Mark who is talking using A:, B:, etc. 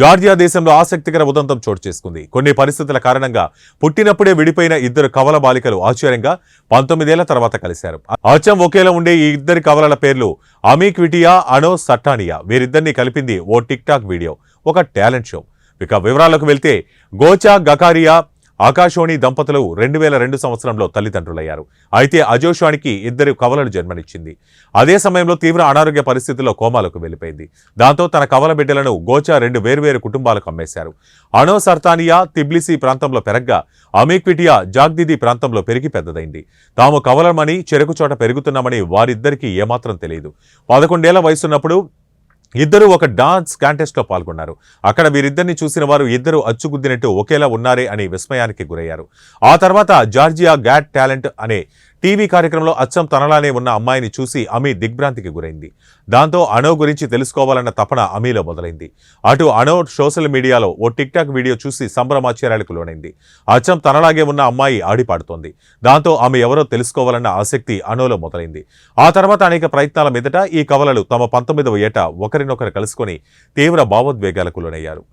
A: Georgia దేశంలో ఆసక్తికర ఉదంతం చోటు చేసుకుంది. కొన్ని పరిస్థితుల కారణంగా పుట్టినప్పుడే విడిపోయిన ఇద్దరు కవల బాలికలు ఆశ్చర్యంగా పంతొమ్మిదేళ్ళ తర్వాత కలిశారు. అచ్చం ఒకేలా ఉండే ఈ ఇద్దరి కవలల పేర్లు అమీక్విటియా అనో సట్టానియా. వీరిద్దరిని కలిపింది ఓ టిక్ టాక్ వీడియో ఒక టాలెంట్ షో. ఇక వివరాలకు వెళ్తే గోచా గకారియా ఆకాశవాణి దంపతులు రెండు వేల రెండు సంవత్సరంలో తల్లిదండ్రులయ్యారు. అయితే అజోషానికి ఇద్దరు కవలలు జన్మనిచ్చింది. అదే సమయంలో తీవ్ర అనారోగ్య పరిస్థితుల్లో కోమాలకు వెళ్ళిపోయింది దాంతో తన కవల బిడ్డలను గోచా రెండు వేర్వేరు కుటుంబాలకు అమ్మేశారు. అణో సర్తానియా తిబ్లిసి ప్రాంతంలో పెరగ్గా అమీక్విటియా జాగ్దిది ప్రాంతంలో పెరిగి పెద్దదైంది. తాము కవలమని చెరుకు చోట పెరుగుతున్నామని వారిద్దరికీ ఏమాత్రం తెలియదు. పదకొండేళ్ళ వయసున్నప్పుడు ఇద్దరు ఒక డాన్స్ కాంటెస్ట్లో పాల్గొన్నారు. అక్కడ వీరిద్దరిని చూసిన వారు ఇద్దరు అచ్చుగుద్దినట్టు ఒకేలా ఉన్నారే అని విస్మయానికి గురయ్యారు. ఆ తర్వాత జార్జియా గ్యాట్ టాలెంట్ అనే టీవీ కార్యక్రమంలో అచ్చం తనలానే ఉన్న అమ్మాయిని చూసి అమీ దిగ్భ్రాంతికి గురైంది. దాంతో అణో గురించి తెలుసుకోవాలన్న తపన అమీలో మొదలైంది. అటు అణో సోషల్ మీడియాలో ఓ టిక్ టాక్ వీడియో చూసి సంభ్రమాచర్యాలకు లోనైంది. అచ్చం తనలాగే ఉన్న అమ్మాయి ఆడిపాడుతోంది. దాంతో ఆమె ఎవరో తెలుసుకోవాలన్న ఆసక్తి అణోలో మొదలైంది. ఆ తర్వాత అనేక ప్రయత్నాల మీదట ఈ కవలలు తమ పంతొమ్మిదవ ఏట ఒకరినొకరు కలుసుకొని తీవ్ర భావోద్వేగాలకు లోనయ్యారు.